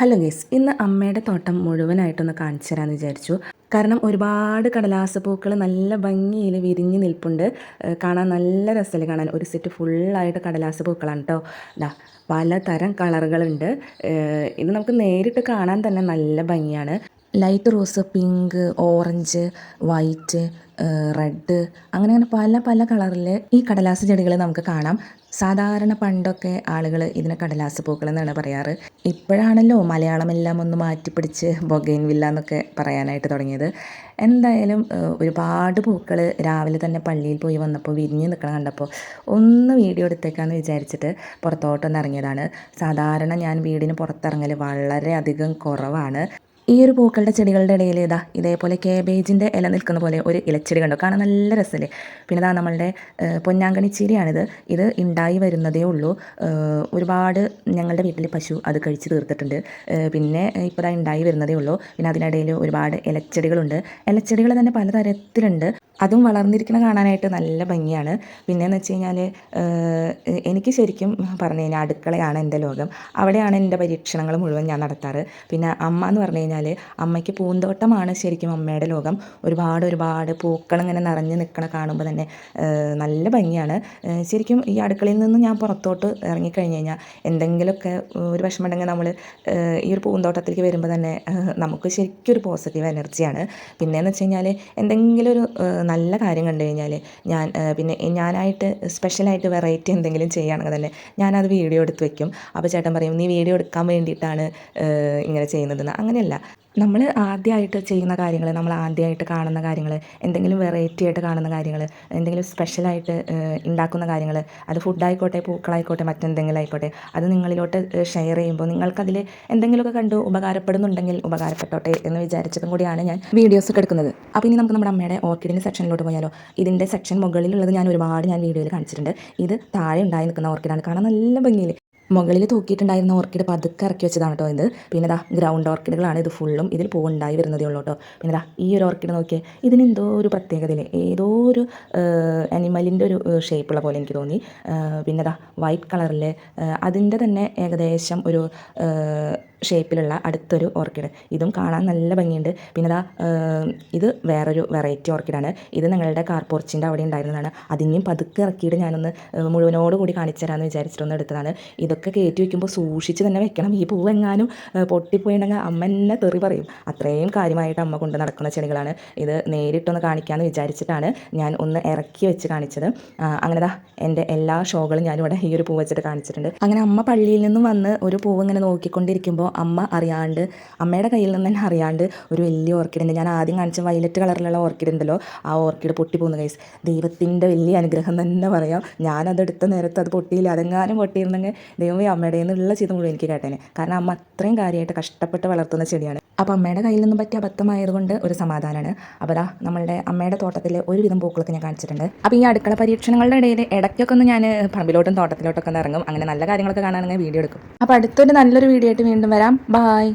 Hello guys ഇന്ന് അമ്മയുടെ തോട്ടം മുഴുവനായിട്ടൊന്ന് കാണിച്ചു തരാമെന്ന് വിചാരിച്ചു. കാരണം ഒരുപാട് കടലാസ പൂക്കൾ നല്ല ഭംഗിയിൽ വിരിഞ്ഞ് നിൽപ്പുണ്ട്. കാണാൻ നല്ല രസമല്ലേ കാണാൻ? ഒരു സെറ്റ് ഫുള്ളായിട്ട് കടലാസ പൂക്കളാണ് കേട്ടോ ഇതാ പലതരം കളറുകളുണ്ട്. ഇത് നമുക്ക് നേരിട്ട് കാണാൻ തന്നെ നല്ല ഭംഗിയാണ്. Light rose pink orange white red അങ്ങനെ അങ്ങനെ പല പല കളറിൽ ഈ കടലാസ് ചെടികൾ നമുക്ക് കാണാം. സാധാരണ പണ്ടൊക്കെ ആളുകൾ ഇതിനെ കടലാസ് പൂക്കൾ എന്നാണ് പറയാറ്. ഇപ്പോഴാണല്ലോ മലയാളമെല്ലാം ഒന്ന് മാറ്റിപ്പിടിച്ച് ബൊഗൈൻ വില്ല എന്നൊക്കെ പറയാനായിട്ട് തുടങ്ങിയത്. എന്തായാലും ഒരുപാട് പൂക്കൾ രാവിലെ തന്നെ പള്ളിയിൽ പോയി വന്നപ്പോൾ വിരിഞ്ഞ് നിൽക്കണം കണ്ടപ്പോൾ ഒന്ന് വീഡിയോ എടുത്തേക്കാന്ന് വിചാരിച്ചിട്ട് പുറത്തോട്ടൊന്ന് ഇറങ്ങിയതാണ്. സാധാരണ ഞാൻ വീടിന് പുറത്തിറങ്ങൽ വളരെയധികം കുറവാണ്. ഈ ഒരു പൂക്കളുടെ ചെടികളുടെ ഇടയിൽ ഇതാ ഇതേപോലെ കേബേജിന്റെ ഇല നിൽക്കുന്ന പോലെ ഒരു ഇലച്ചെടി കണ്ടു. കാണാൻ നല്ല രസമല്ലേ പിന്നെ ഇതാ നമ്മളുടെ പൊന്നാങ്കണി ചീരയാണിത്. ഇത് ഉണ്ടായി വരുന്നതേ ഉള്ളൂ. ഒരുപാട് ഞങ്ങളുടെ വീട്ടിൽ പശു അത് കഴിച്ച് തീർത്തിട്ടുണ്ട്. പിന്നെ ഇപ്പോൾ ഇതാ ഉണ്ടായി വരുന്നതേ ഉള്ളൂ. പിന്നെ അതിനിടയിൽ ഒരുപാട് ഇലച്ചെടികളുണ്ട്. ഇലച്ചെടികൾ തന്നെ പലതരത്തിലുണ്ട്. അതും വളർന്നിരിക്കുന്ന കാണാനായിട്ട് നല്ല ഭംഗിയാണ്. പിന്നെയെന്ന് വെച്ച് കഴിഞ്ഞാൽ എനിക്ക് ശരിക്കും പറഞ്ഞു കഴിഞ്ഞാൽ അടുക്കളയാണ് എന്റെ ലോകം. അവിടെയാണ് എന്റെ പരീക്ഷണങ്ങൾ മുഴുവൻ ഞാൻ നടത്താറ്. പിന്നെ അമ്മ എന്ന് പറഞ്ഞു കഴിഞ്ഞാൽ അമ്മയ്ക്ക് പൂന്തോട്ടമാണ് ശരിക്കും അമ്മയുടെ ലോകം. ഒരുപാട് ഒരുപാട് പൂക്കൾ ഇങ്ങനെ നിറഞ്ഞു നിൽക്കണ കാണുമ്പോൾ തന്നെ നല്ല ഭംഗിയാണ്. ശരിക്കും ഈ അടുക്കളയിൽ നിന്ന് ഞാൻ പുറത്തോട്ട് ഇറങ്ങിക്കഴിഞ്ഞ് കഴിഞ്ഞാൽ എന്തെങ്കിലുമൊക്കെ ഒരു വിഷമമുണ്ടെങ്കിൽ നമ്മൾ ഈ ഒരു പൂന്തോട്ടത്തിലേക്ക് വരുമ്പോൾ തന്നെ നമുക്ക് ശരിക്കും ഒരു പോസിറ്റീവ് എനർജിയാണ്. പിന്നെയെന്ന് വെച്ച് കഴിഞ്ഞാൽ എന്തെങ്കിലും ഒരു നല്ല കാര്യം കണ്ടു കഴിഞ്ഞാൽ ഞാൻ പിന്നെ ഞാനായിട്ട് സ്പെഷ്യലായിട്ട് വെറൈറ്റി എന്തെങ്കിലും ചെയ്യുകയാണെങ്കിൽ തന്നെ ഞാനത് വീഡിയോ എടുത്ത് വെക്കും. അപ്പോൾ ചേട്ടൻ പറയും നീ വീഡിയോ എടുക്കാൻ വേണ്ടിയിട്ടാണ് ഇങ്ങനെ ചെയ്യുന്നതെന്ന്. അങ്ങനെയല്ല. നമ്മൾ ആദ്യമായിട്ട് ചെയ്യുന്ന കാര്യങ്ങൾ നമ്മൾ ആദ്യമായിട്ട് കാണുന്ന കാര്യങ്ങൾ എന്തെങ്കിലും വെറൈറ്റി ആയിട്ട് കാണുന്ന കാര്യങ്ങൾ എന്തെങ്കിലും സ്പെഷ്യലായിട്ട് ഉണ്ടാക്കുന്ന കാര്യങ്ങൾ അത് ഫുഡായിക്കോട്ടെ പൂക്കളായിക്കോട്ടെ മറ്റെന്തെങ്കിലും ആയിക്കോട്ടെ അത് നിങ്ങളിലോട്ട് ഷെയർ ചെയ്യുമ്പോൾ നിങ്ങൾക്കതിൽ എന്തെങ്കിലുമൊക്കെ കണ്ട് ഉപകാരപ്പെടുന്നുണ്ടെങ്കിൽ ഉപകാരപ്പെട്ടോട്ടെ എന്ന് വിചാരിച്ചതും കൂടിയാണ് ഞാൻ വീഡിയോസ് ഒക്കെ എടുക്കുന്നത്. അപ്പോൾ ഇനി നമുക്ക് നമ്മുടെ അമ്മയുടെ ഓർക്കിഡിന്റെ സെക്ഷനിലോട്ട് പോയാലോ? ഇതിന്റെ സെക്ഷൻ മുകളിലുള്ളത് ഞാൻ ഒരുപാട് ഞാൻ വീഡിയോയിൽ കാണിച്ചിട്ടുണ്ട്. ഇത് താഴെ ഉണ്ടായി നിൽക്കുന്ന ഓർക്കിഡാണ്. കാണാൻ നല്ല ഭംഗിയിൽ മുകളിൽ തൂക്കിയിട്ടുണ്ടായിരുന്ന ഓർക്കിഡ് പതുക്കെ ഇറക്കി വെച്ചതാണ് കേട്ടോ ഇത്. പിന്നെ ദാ ഗ്രൗണ്ട് ഓർക്കിഡുകളാണ് ഇത് ഫുള്ളും ഇതിൽ പൂവുണ്ടായി വരുന്നതേ ഉള്ളൂ കേട്ടോ പിന്നെ ദാ ഈ ഒരു ഓർക്കിഡ് നോക്കിയേ ഇതിന് എന്തോ ഒരു പ്രത്യേകതയില്ലേ? ഏതോ ഒരു അനിമലിന്റെ ഒരു ഷേപ്പുള്ള പോലെ എനിക്ക് തോന്നി. പിന്നെ ദാ വൈറ്റ് കളറിൽ അതിന്റെ തന്നെ ഏകദേശം ഒരു ഷേപ്പിലുള്ള അടുത്തൊരു ഓർക്കിഡ് ഇതും കാണാൻ നല്ല ഭംഗിയുണ്ട്. പിന്നെ ദാ ഇത് വേറൊരു വെറൈറ്റി ഓർക്കിഡാണ് ഇത് ഞങ്ങളുടെ കാർ പോർച്ചിന്റെ അവിടെ ഉണ്ടായിരുന്നതാണ്. അതിനെയും പതുക്കെ ഇറക്കിയിട്ട് ഞാനൊന്ന് മുഴുവനോടുകൂടി മുഴുവനോട് കൂടി കാണിച്ചു തരാമെന്ന് വിചാരിച്ചിട്ടൊന്ന് എടുത്തതാണ്. ഇതൊക്കെ കയറ്റി വയ്ക്കുമ്പോൾ സൂക്ഷിച്ച് തന്നെ വെക്കണം. ഈ പൂവെങ്ങാനും പൊട്ടിപ്പോയിട്ടുണ്ടെങ്കിൽ അമ്മ എന്നെ തെറി പറയും. അത്രയും കാര്യമായിട്ട് അമ്മ കൊണ്ട് നടക്കുന്ന ചെടികളാണ്. ഇത് നേരിട്ടൊന്ന് കാണിക്കാമെന്ന് വിചാരിച്ചിട്ടാണ് ഞാൻ ഒന്ന് ഇറക്കി വെച്ച് കാണിച്ചത്. അങ്ങനെ ദാ എന്റെ എല്ലാ ഷോകളും ഞാനിവിടെ ഈ ഒരു പൂ വെച്ചിട്ട് കാണിച്ചിട്ടുണ്ട്. അങ്ങനെ അമ്മ പള്ളിയിൽ നിന്നും വന്ന് ഒരു പൂവ് ഇങ്ങനെ നോക്കിക്കൊണ്ടിരിക്കുമ്പോൾ അമ്മ അറിയാണ്ട് അമ്മയുടെ കയ്യിൽ നിന്ന് തന്നെ അറിയാണ്ട് ഒരു വലിയ ഓർക്കിഡ് ഉണ്ട്. ഞാൻ ആദ്യം കാണിച്ച വയലറ്റ് കളറിലുള്ള ഓർക്കിഡ് ഉണ്ടല്ലോ. ആ ഓർക്കിഡ് പൊട്ടിപ്പോകുന്ന കൈസ് ദൈവത്തിന്റെ വലിയ അനുഗ്രഹം തന്നെ പറയാം. ഞാനതെടുത്ത നേരത്ത് അത് പൊട്ടിയില്ല. അതെങ്ങാനും പൊട്ടിയിരുന്നെങ്കിൽ ദൈവമേ അമ്മയുടെ നിന്നുള്ള ചെയ്ത് മുഴുവൻ എനിക്ക് കേട്ടേനെ. കാരണം അമ്മ അത്രയും കാര്യമായിട്ട് കഷ്ടപ്പെട്ട് വളർത്തുന്ന ചെടിയാണ്. അപ്പോൾ അമ്മയുടെ കയ്യിൽ നിന്നും പറ്റിയ അബദ്ധമായതുകൊണ്ട് ഒരു സമാധാനമാണ് അപ്പോൾ നമ്മളുടെ അമ്മയുടെ തോട്ടത്തിൽ ഒരുവിധം പൂക്കളൊക്കെ ഞാൻ കാണിച്ചിട്ടുണ്ട്. അപ്പോൾ ഈ അടുക്കള പരീക്ഷണങ്ങളുടെ ഇടയിൽ ഇടയ്ക്കൊക്കെ ഒന്ന് ഞാൻ പറമ്പിലോട്ടും തോട്ടത്തിലോട്ടൊക്കെ ഒന്ന് ഇറങ്ങും. അങ്ങനെ നല്ല കാര്യങ്ങളൊക്കെ കാണാനെങ്കിൽ വീഡിയോ എടുക്കും. അപ്പോൾ അടുത്തൊരു നല്ലൊരു വീഡിയോ ആയിട്ട് വീണ്ടും വരാം. ബായ്